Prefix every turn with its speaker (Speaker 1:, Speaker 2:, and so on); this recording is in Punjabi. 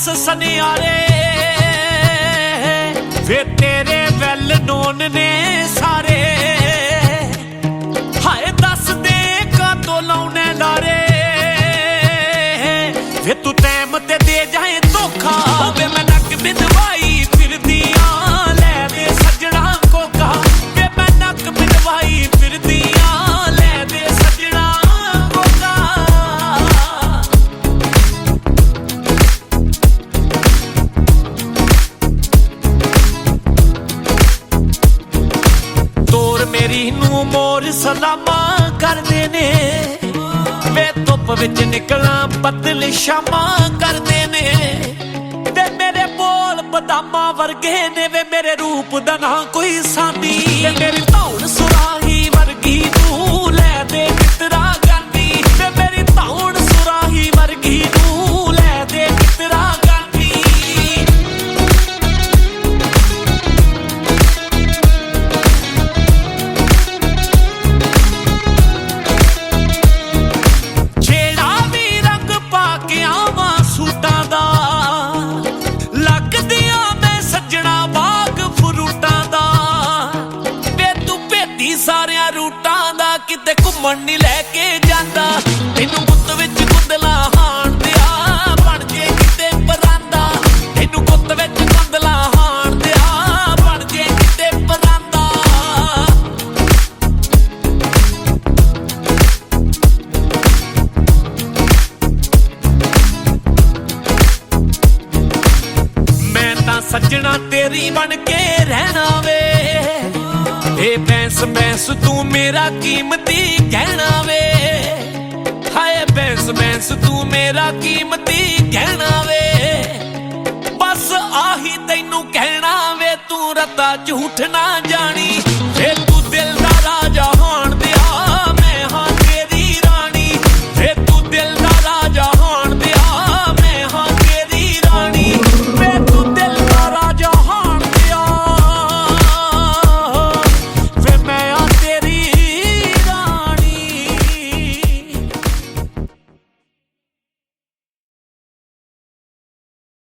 Speaker 1: ਦੱਸ ਸੁਨਿਆਰੇ ਵੇ ਤੇਰੇ ਵੈਲ ਨੋਨ ਨੇ ਸਾਰੇ। ਹਾਏ ਦੱਸ ਦੇ ਕਾਤੋਂ ਲਾਉਣੇ ਲਾਰੇ ਵੇ ਤੂੰ ਟਾਈਮ ਤੇ ਦੇ ਜਾਏ ਮੇਰੀ ਨੂੰ ਮੋਰ ਸਲਾਮਾਂ ਕਰਦੇ ਨੇ। ਵੇ ਧੁੱਪ ਵਿੱਚ ਨਿਕਲਾਂ ਬੱਦਲ ਸ਼ਾਮਾਂ ਕਰਦੇ ਨੇ। ਤੇ ਮੇਰੇ ਬੋਲ ਬਦਾਮਾਂ ਵਰਗੇ ਨੇ ਵੇ ਮੇਰੇ ਰੂਪ ਦਾ ਨਾ ਕੋਈ ਸਾਨੀ ਤੇ ਮੇਰੀ ਘੁੰਮਣ ਨਹੀਂ ਲੈ ਕੇ ਜਾਂਦਾ। ਤੈਨੂੰ ਗੁੱਤ ਵਿੱਚ ਗੁੰਦਲਾ ਹਾਣ ਦਿਆ। ਬਣ ਜੇ ਕਿਤੇ ਪਰਾਂਦਾ। ਤੈਨੂੰ ਗੁੱਤ ਵਿੱਚ ਗੁੰਦਲਾ ਹਾਣ ਦਿਆ। ਬਣ ਜੇ ਕਿਤੇ ਪਰਾਂਦਾ। ਮੈਂ ਤਾਂ ਸੱਜਣਾ ਤੇਰੀ ਬਣ ਕੇ ਰਹਿਣਾ ਵੇ। ਏ ਬੈਂਸ ਬੈਂਸ ਤੂੰ ਮੇਰਾ ਕੀਮਤੀ ਕਹਿਣਾ ਵੇ। ਹਾਏ ਬੈਂਸ ਬੈਂਸ ਤੂੰ ਮੇਰਾ ਕੀਮਤੀ ਕਹਿਣਾ ਵੇ। ਬਸ ਆਹੀ ਤੈਨੂੰ ਕਹਿਣਾ ਵੇ, ਤੂੰ ਰਤਾ ਝੂਠ ਨਾ ਜਾਣੀ।